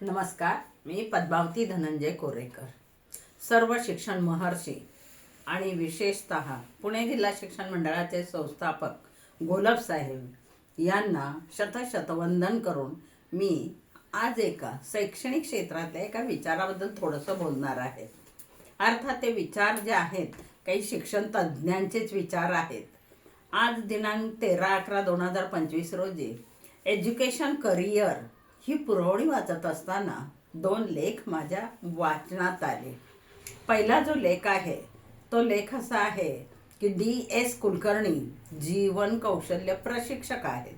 नमस्कार मी पद्मावती धनंजय कोरेकर. सर्व शिक्षण महर्षी आणि विशेषत पुणे जिल्हा शिक्षण मंडळाचे संस्थापक गोलब साहेब यांना शतशतवंदन करून मी आज एका शैक्षणिक क्षेत्रातल्या एका विचाराबद्दल थोडंसं बोलणार आहे. अर्थात ते विचार जे आहेत काही शिक्षण तज्ज्ञांचेच विचार आहेत. आज दिनांक तेरा अकरा दोन हजार पंचवीस रोजी एज्युकेशन करिअर ही पुरवणी वाचत असताना दोन लेख माझ्या वाचनात आले. पहिला जो लेख आहे तो लेख असा आहे की डी एस कुलकर्णी जीवन कौशल्य प्रशिक्षक आहेत.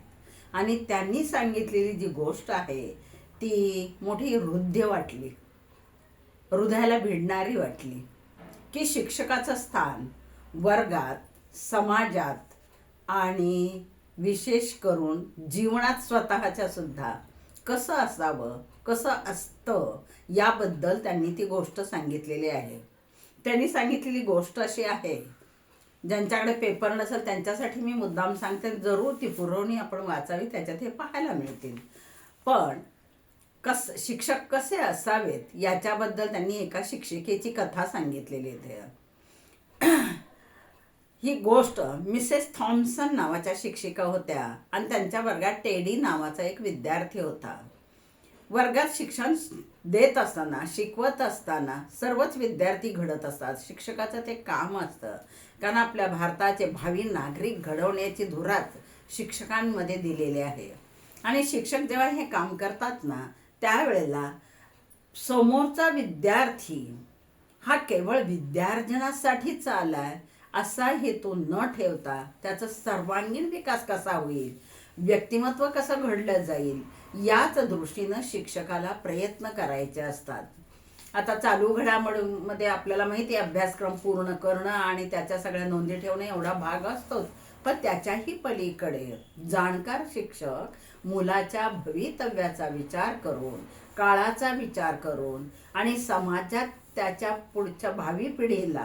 आणि त्यांनी सांगितलेली जी गोष्ट आहे ती मोठी हृदय वाटली. हृदयाला भिडणारी वाटली की शिक्षकाचं स्थान वर्गात समाजात आणि विशेष करून जीवनात स्वतःच्या सुद्धा कसं असावं कसं असतं याबद्दल त्यांनी ती गोष्ट सांगितलेली आहे. त्यांनी सांगितलेली गोष्ट अशी आहे ज्यांच्याकडे पेपर नसेल त्यांच्यासाठी मी मुद्दाम सांगते जरूर ती पुरवणी आपण वाचावी त्याच्यात हे पाहायला मिळतील. पण कस शिक्षक कसे असावेत याच्याबद्दल त्यांनी एका शिक्षिकेची कथा सांगितलेली आहे. ही गोष्ट मिसेस थॉम्सन नावाच्या शिक्षिका होत्या आणि त्यांच्या वर्गात टेडी नावाचा एक विद्यार्थी होता. वर्गात शिक्षण देत असताना शिकवत असताना सर्वच विद्यार्थी घडत असतात. शिक्षकाचं ते काम असतं. कारण आपल्या भारताचे भावी नागरिक घडवण्याची धुरात शिक्षकांमध्ये दिलेली आहे. आणि शिक्षक जेव्हा हे काम करतात ना त्यावेळेला समोरचा विद्यार्थी हा केवळ विद्यार्जनासाठीच आलाय असा हेतू न ठेवता त्याचा सर्वांगीण विकास कसा होईल व्यक्तिमत्व कसं घडलं जाईल याच दृष्टीनं शिक्षकाला प्रयत्न करायचे असतात. आता चालू घडामोडीमध्ये आपल्याला माहिती आहे अभ्यासक्रम पूर्ण करणं आणि त्याच्या सगळ्या नोंदी ठेवणं एवढा भाग असतोच. पण त्याच्याही पलीकडे जाणकार शिक्षक मुलाच्या भवितव्याचा विचार करून काळाचा विचार करून आणि समाजात त्याच्या पुढच्या भावी पिढीला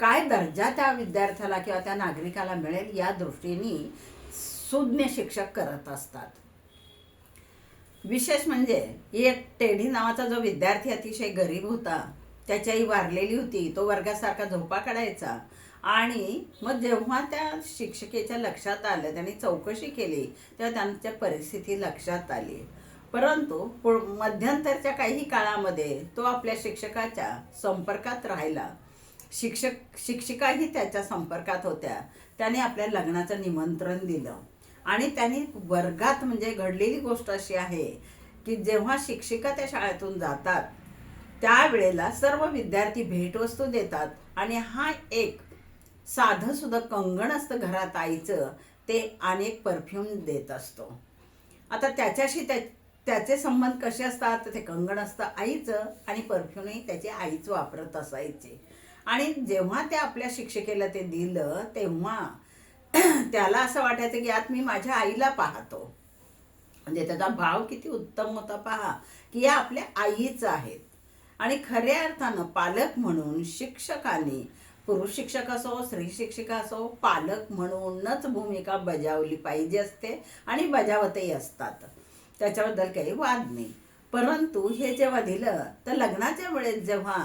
काय दर्जा त्या विद्यार्थ्याला किंवा त्या नागरिकाला मिळेल या दृष्टीने सुज्ञ शिक्षक करत असतात. विशेष म्हणजे एक टेढी नावाचा जो विद्यार्थी अतिशय गरीब होता त्याची वारलेली होती तो वर्गासारखा झोपा काढायचा आणि मग जेव्हा त्या शिक्षिकेच्या लक्षात आलं त्यांनी चौकशी केली तेव्हा त्यांच्या परिस्थिती लक्षात आली. परंतु मध्यंतरच्या काही काळामध्ये तो आपल्या शिक्षकाच्या संपर्कात राहिला. शिक्षक शिक्षिकाही त्याच्या संपर्कात होत्या. त्याने आपल्या लग्नाचं निमंत्रण दिलं. आणि त्यांनी वर्गात म्हणजे घडलेली गोष्ट अशी आहे की जेव्हा शिक्षिका त्या शाळेतून जातात त्यावेळेला सर्व विद्यार्थी भेटवस्तू देतात आणि हा एक साधं सुद्धा कंगण असतं घरात आईचं ते अनेक परफ्यूम देत असतो. आता त्याच्याशी त्या त्याचे संबंध कसे असतात? ते कंगण असतं आईचं आणि परफ्यूमही त्याची आईच वापरत असायचे. आणि जेव्हा ते आपल्या शिक्षिकेला ते दिलं तेव्हा त्याला असं वाटायचं की यात मी माझ्या आईला पाहतो. म्हणजे त्याचा भाव किती उत्तम होता पहा की या आपल्या आईच आहेत. आणि खऱ्या अर्थानं पालक म्हणून शिक्षकांनी पुरुष शिक्षक असो स्त्री शिक्षिका असो पालक म्हणूनच भूमिका बजावली पाहिजे असते आणि बजावतही असतात. त्याच्याबद्दल काही वाद नाही. परंतु हे जेव्हा दिलं तर लग्नाच्या वेळेस जेव्हा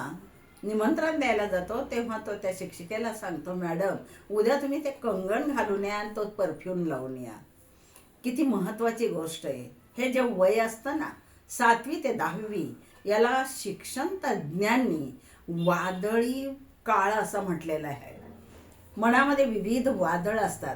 निमंत्रण द्यायला जातो तेव्हा तो त्या शिक्षिकेला सांगतो मॅडम उद्या तुम्ही ते कंगण घालून या आणि तो परफ्यूम लावून या. किती महत्त्वाची गोष्ट आहे. हे जे वय असतं ना सातवी ते दहावी याला शिक्षण तज्ज्ञांनी वादळी काळ असं म्हटलेलं आहे. मनामध्ये विविध वादळ असतात.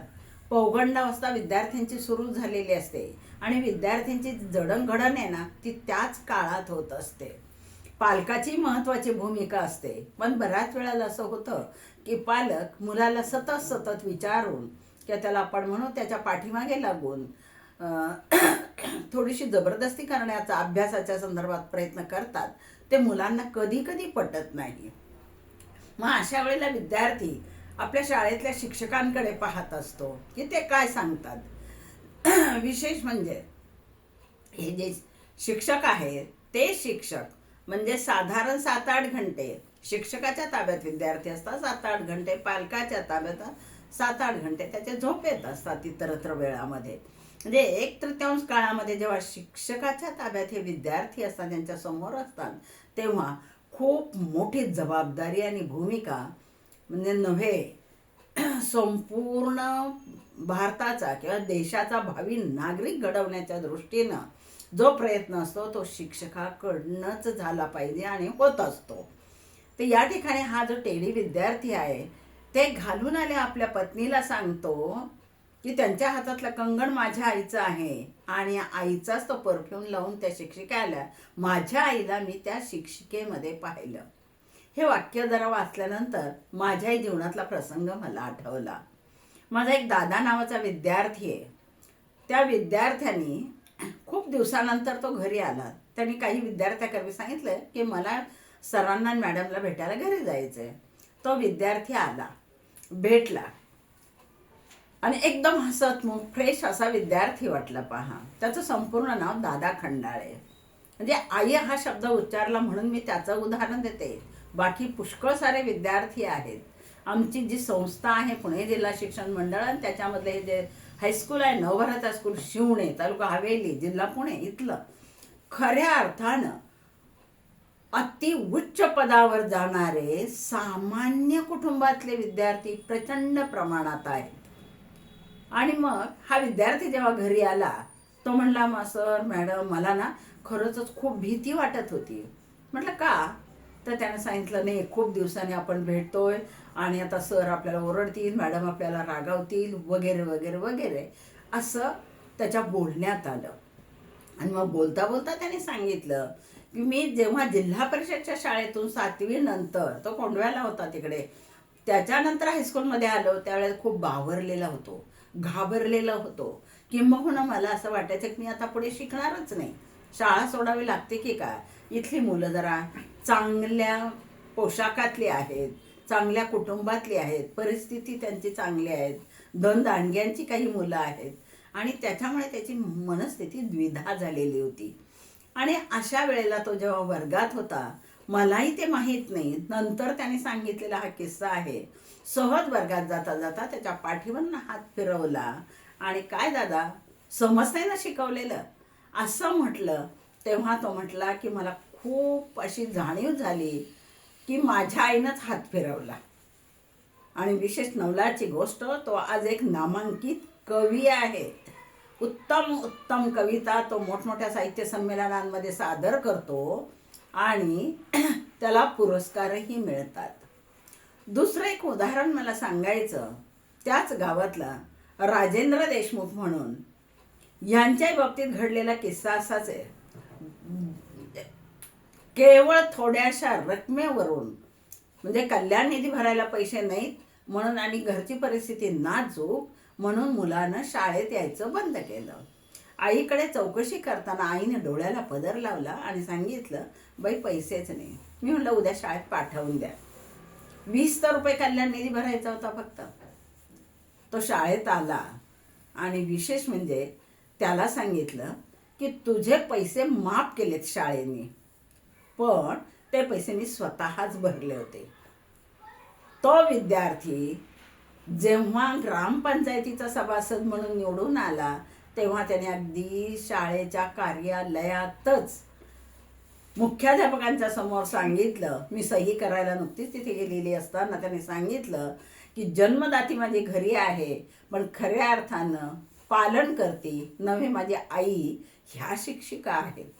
पौगंडावस्था विद्यार्थ्यांची सुरू झालेली असते आणि विद्यार्थ्यांची जडणघडण आहे ना ती त्याच काळात होत असते. पालकाची महत्वाची भूमिका असते. पण बऱ्याच वेळेला असं होतं की पालक मुलाला सतत सतत विचारून किंवा त्याला आपण म्हणू त्याच्या पाठीमागे लागून थोडीशी जबरदस्ती करण्याचा अभ्यासाच्या संदर्भात प्रयत्न करतात ते मुलांना कधी कधी पटत नाही. मग अशा वेळेला विद्यार्थी आपल्या शाळेतल्या शिक्षकांकडे पाहत असतो की ते काय सांगतात. विशेष म्हणजे हे जे शिक्षक आहेत ते शिक्षक म्हणजे साधारण सात आठ घंटे. शिक्षकाच्या ताब्यात विद्यार्थी असतात सात आठ घंटे. पालकाच्या ताब्यात सात आठ घंटे. त्याचे झोपेत असतात इतरत्र वेळामध्ये. म्हणजे एक तृतीयांश काळामध्ये जेव्हा शिक्षकाच्या ताब्यात हे विद्यार्थी असतात त्यांच्यासमोर असतात तेव्हा खूप मोठी जबाबदारी आणि भूमिका म्हणजे नव्हे संपूर्ण भारताचा किंवा देशाचा भावी नागरिक घडवण्याच्या दृष्टीनं जो प्रयत्न असतो तो शिक्षकाकडनंच झाला पाहिजे आणि होत असतो. तर या ठिकाणी हा जो टेडी विद्यार्थी आहे ते घालून आले आपल्या पत्नीला सांगतो की त्यांच्या हातातलं कंगण माझ्या आईचं आहे आणि आईचाच तो परफ्यूम लावून त्या शिक्षिकेला माझ्या आईला मी त्या शिक्षिकेमध्ये पाहिलं. हे वाक्य जरा वाचल्यानंतर माझ्याही जीवनातला प्रसंग मला आठवला. माझा एक दादा नावाचा विद्यार्थी आहे. त्या विद्यार्थ्यांनी खूप दिवसानंतर तो घरी आला. त्यांनी काही विद्यार्थ्याकरवी सांगितलं की मला सरांना आणि मॅडमला भेटायला घरी जायचं आहे तो विद्यार्थी आला. भेटला. आणि एकदम हसतमुख फ्रेश असा विद्यार्थी वाटला पहा. त्याचं संपूर्ण नाव दादा खंडाळे. म्हणजे आई हा शब्द उच्चारला म्हणून मी त्याचं उदाहरण देते. बाकी पुष्कळ सारे विद्यार्थी आहेत. आमची जी संस्था आहे पुणे जिल्हा शिक्षण मंडळ आणि त्याच्यामधले हे जे हायस्कूल आहे नवभारत हायस्कूल शिवणे तालुका हवेली जिल्हा पुणे इथलं. खऱ्या अर्थानं अति उच्च पदावर जाणारे सामान्य कुटुंबातले विद्यार्थी प्रचंड प्रमाणात आहेत. आणि मग हा विद्यार्थी जेव्हा घरी आला तो म्हणला मग सर मॅडम मला ना खरंच खूप भीती वाटत होती. म्हटलं का? तर त्यानं सांगितलं नाही खूप दिवसांनी आपण भेटतोय आणि आता सर आपल्याला ओरडतील मॅडम आपल्याला रागावतील वगैरे वगैरे वगैरे. असं त्याच्या बोलण्यात आलं. आणि मग बोलता बोलता त्याने सांगितलं की मी जेव्हा जिल्हा परिषदच्या शाळेतून सातवी नंतर तो कोंडव्याला होता तिकडे त्याच्यानंतर हायस्कूलमध्ये आलो त्यावेळेस खूप बावरलेला होतो घाबरलेला होतो किंबहुना मला असं वाटायचं की मी आता पुढे शिकणारच नाही. शाळा सोडावी लागते की काय? इथली मुलं जरा चांगल्या पोशाखातली आहेत चांगल्या कुटुंबातली आहेत परिस्थिती त्यांची चांगली आहेत दांडग्यांची काही मुलं आहेत. आणि त्याच्यामुळे त्याची मनस्थिती द्विधा झालेली होती. आणि अशा वेळेला तो जेव्हा वर्गात होता मलाही ते माहीत नाही. नंतर त्याने सांगितलेला हा किस्सा आहे. सहज वर्गात जाता जाता त्याच्या पाठीवरनं हात फिरवला. आणि काय दादा समजतंय ना शिकवलेलं? असं म्हटलं तेव्हा तो म्हटला की मला खूप अशी जाणीव झाली की माझ्या आईनंच हात फिरवला. आणि विशेष नवलाची गोष्ट तो आज एक नामांकित कवी आहेत उत्तम उत्तम कविता तो मोठमोठ्या साहित्य संमेलनांमध्ये सादर करतो आणि त्याला पुरस्कारही मिळतात. दुसरं एक उदाहरण मला सांगायचं त्याच गावातला राजेंद्र देशमुख म्हणून. यांच्या बाबतीत घडलेला किस्सा असाच आहे. केवळ थोड्याशा रकमेवरून म्हणजे कल्याण निधी भरायला पैसे नाहीत म्हणून आणि घरची परिस्थिती नाजूक म्हणून मुलानं शाळेत यायचं बंद केलं. आईकडे चौकशी करताना आईने डोळ्याला पदर लावला आणि सांगितलं बाई पैसेच नाही. मी म्हणलं उद्या शाळेत पाठवून द्या. वीस तर रुपये कल्याण निधी भरायचा होता फक्त. तो शाळेत आला आणि विशेष म्हणजे त्याला सांगितलं की तुझे पैसे माफ केलेत शाळेने. पण ते पैसे मी स्वतःच भरले होते. तो विद्यार्थी जेव्हा ग्रामपंचायतीचा सभासद म्हणून निवडून आला तेव्हा त्याने अगदी शाळेच्या कार्यालयातच मुख्याध्यापकांच्या समोर सांगितलं मी सही करायला नुकतीच तिथे गेलेली असताना त्याने सांगितलं की जन्मदाती माझी घरी आहे पण खऱ्या अर्थानं पालन करते नव्हे माझी आई ह्या शिक्षिका आहेत.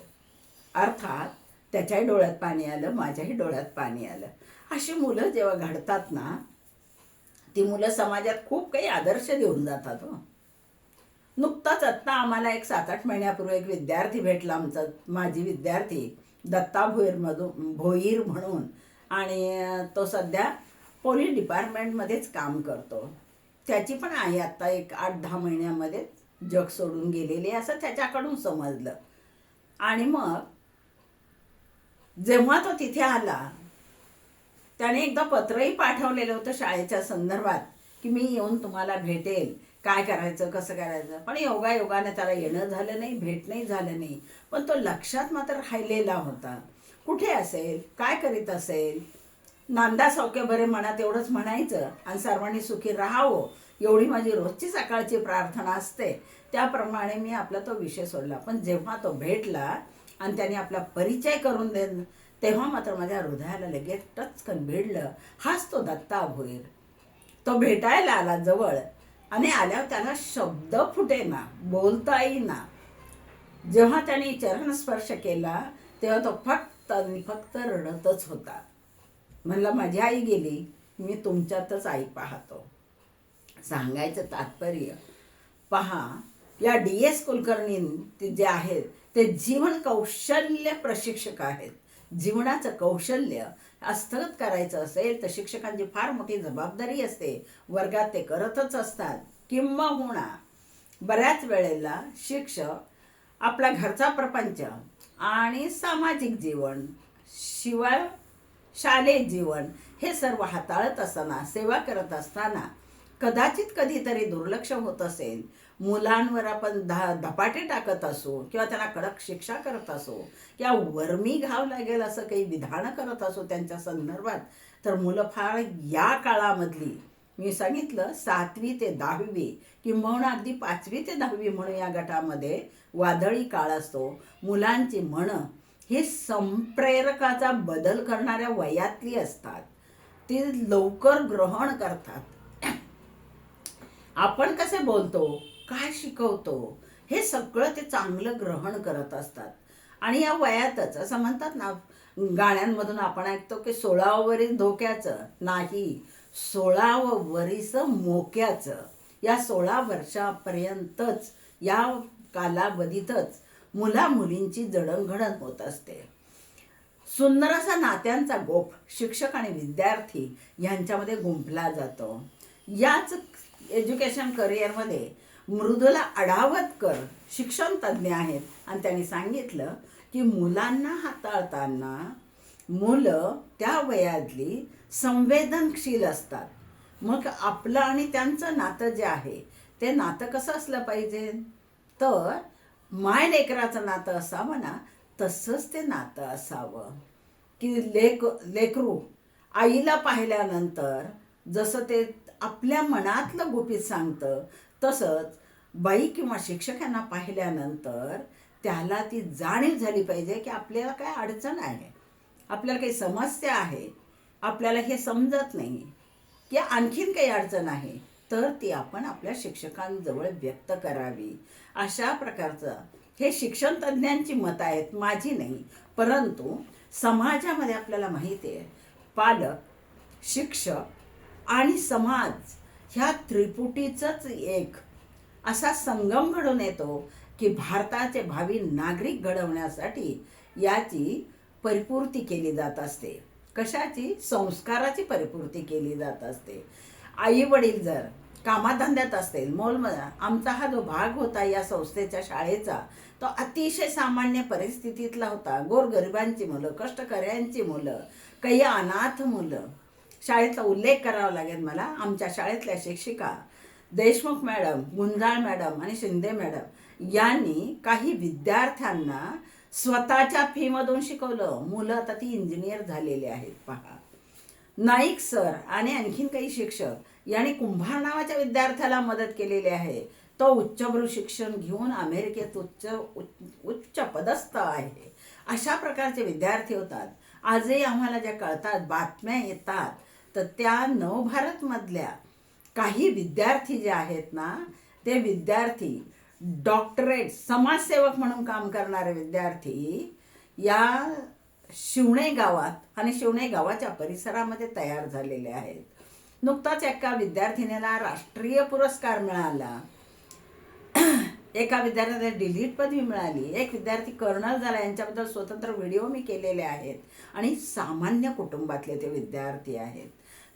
अर्थात त्याच्याही डोळ्यात पाणी आलं माझ्याही डोळ्यात पाणी आलं. अशी मुलं जेव्हा घडतात ना ती मुलं समाजात खूप काही आदर्श देऊन जातात हो. नुकताच आत्ता आम्हाला एक सात आठ महिन्यापूर्वी एक विद्यार्थी भेटला आमचा माझी विद्यार्थी दत्ता भोईरमधून भोईर म्हणून. आणि तो सध्या पोलीस डिपार्टमेंटमध्येच काम करतो. त्याची पण आई आत्ता एक आठ दहा महिन्यामध्ये जग सोडून गेलेली असं त्याच्याकडून समजलं. आणि मग जेव्हा तो तिथे आला त्याने एकदा पत्रही पाठवलेलं होतं शाळेच्या संदर्भात की मी येऊन तुम्हाला भेटेल. काय करायचं कसं करायचं? पण योगा योगाने त्याला येणं झालं नाही भेटणंही झालं नाही. पण तो लक्षात मात्र राहिलेला होता. कुठे असेल? काय करीत असेल? नांदा सौख्य बरे मनात एवढंच म्हणायचं आणि सर्वांनी सुखी राहावं. एवढी माझी रोजची सकाळची प्रार्थना असते. त्याप्रमाणे मी आपला तो विषय सोडला. पण जेव्हा तो भेटला आणि त्याने आपला परिचय करून दे तेव्हा मात्र माझ्या हृदयाला लगेच टचकन भिडलं. हाच तो दत्ता भोईर तो भेटायला आला जवळ. आणि आल्यावर त्याला शब्द फुटेना बोलता येईना. जेव्हा त्याने चरणस्पर्श केला तेव्हा तो फक्त आणि फक्त रडतच होता. म्हणला माझी आई गेली. मी तुमच्यातच आई पाहतो. सांगायचं तात्पर्य पहा या डी एस कुलकर्णी जे आहेत ते जीवन कौशल्य प्रशिक्षक आहेत. जीवनाचं कौशल्य हस्तगत करायचं असेल तर शिक्षकांची फार मोठी जबाबदारी असते. वर्गात ते करतच असतात. किंबहुना बऱ्याच वेळेला शिक्षक आपला घरचा प्रपंच आणि सामाजिक जीवन शिवाय शालेय जीवन हे सर्व हाताळत असताना सेवा करत असताना कदाचित कधीतरी दुर्लक्ष होत असेल. मुलांवर आपण धा धपाटे टाकत असो किंवा त्यांना कडक शिक्षा करत असो किंवा वर्मी घाव लागेल असं काही विधानं करत असो त्यांच्या संदर्भात तर मुलं फार या काळामधली. मी सांगितलं सातवी ते दहावी किंबहुना अगदी पाचवी ते दहावी म्हणून या गटामध्ये वादळी काळ असतो. मुलांची मनं ही संप्रेरकाचा बदल करणाऱ्या वयातली असतात. ती लवकर ग्रहण करतात. आपण कसे बोलतो? काय शिकवतो? हे सगळं ते चांगलं ग्रहण करत असतात. आणि या वयातच असं म्हणतात ना गाण्यांमधून आपण ऐकतो की सोळावं धोक्याचं नाही सोळावं वरीस मोक्याचं. या सोळा वर्षापर्यंतच या कालावधीतच मुला मुलींची जडणघडण होत असते. सुंदर असा नात्यांचा गोप शिक्षक आणि विद्यार्थी यांच्यामध्ये गुंफला जातो. याच एज्युकेशन करिअरमध्ये मृदुला अडावतकर शिक्षण तज्ज्ञ आहेत. आणि त्यांनी सांगितलं की मुलांना हाताळताना मुलं त्या वयातली संवेदनशील असतात. मग आपलं आणि त्यांचं नातं जे आहे ते नातं कसं असलं पाहिजे? तर माय लेकराचं नातं असावं ना तसंच ते नातं असावं. की लेक लेकरू आईला पाहिल्यानंतर जसं ते आपल्या मनातलं गुपित सांगतं तसंच बाई किंवा शिक्षकांना पाहिल्यानंतर त्याला ती जाणीव झाली पाहिजे की आपल्याला काय अडचण आहे. आपल्याला काही समस्या आहे. आपल्याला हे समजत नाही की आणखीन काही अडचण आहे. तर ती आपण आपल्या शिक्षकांजवळ व्यक्त करावी. अशा प्रकारचं हे शिक्षण तज्ज्ञांची मतं आहेत माझी नाही. परंतु समाजामध्ये आपल्याला माहिती आहे पालक शिक्षक आणि समाज ह्या त्रिपुटीचंच एक असा संगम घडून येतो की भारताचे भावी नागरिक घडवण्यासाठी याची परिपूर्ती केली जात असते. कशाची? संस्काराची परिपूर्ती केली जात असते. आई वडील जर कामाधंद्यात असतील मोल आमचा हा जो भाग होता या संस्थेच्या शाळेचा तो अतिशय सामान्य परिस्थितीतला होता. गोरगरिबांची मुलं कष्टकऱ्यांची मुलं काही अनाथ मुलं शाळेचा उल्लेख करावा लागेल मला. आमच्या शाळेतल्या शिक्षिका देशमुख मॅडम गुंजाळ मॅडम आणि शिंदे मॅडम यांनी काही विद्यार्थ्यांना स्वतःच्या फीमधून शिकवलं. मुलं आता ती इंजिनियर झालेली आहेत पहा. नाईक सर आणि आणखीन काही शिक्षक यांनी कुंभार नावाच्या विद्यार्थ्याला मदत केलेली आहे. तो उच्चभ्रू शिक्षण घेऊन अमेरिकेत उच्च उच्च पदस्थ आहे. अशा प्रकारचे विद्यार्थी होतात. आजही आम्हाला ज्या कळतात बातम्या येतात तर त्या नवभारतमधल्या काही विद्यार्थी जे आहेत ना ते विद्यार्थी डॉक्टरेट समाजसेवक म्हणून काम करणारे विद्यार्थी या शिवणे गावात आणि शिवणे गावाच्या परिसरामध्ये तयार झालेले आहेत. नुकताच एका विद्यार्थिनीला राष्ट्रीय पुरस्कार मिळाला. एका विद्यार्थ्याला डिलीट पदवी मिळाली. एक विद्यार्थी कर्नल झाला. यांच्याबद्दल स्वतंत्र व्हिडिओ मी केलेले आहेत. आणि सामान्य कुटुंबातले ते विद्यार्थी आहेत.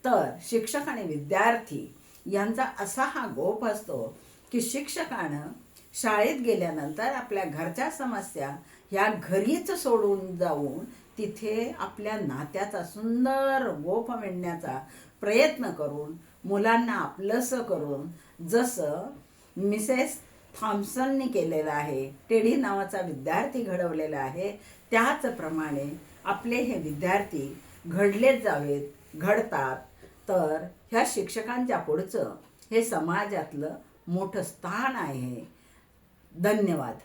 तर शिक्षक आणि विद्यार्थी यांचा असा हा गोप असतो की शिक्षकानं शाळेत गेल्यानंतर आपल्या घरच्या समस्या ह्या घरीच सोडून जाऊन तिथे आपल्या नात्याचा सुंदर गोप मिळण्याचा प्रयत्न करून मुलांना आपलंसं करून जसं मिसेस थॉम्सननी केलेलं आहे टेडी नावाचा विद्यार्थी घडवलेला आहे त्याचप्रमाणे आपले हे विद्यार्थी घडलेच जावेत घडतात तर ह्या शिक्षकांच्या पुढचं हे समाजातलं मोठं स्थान आहे. धन्यवाद.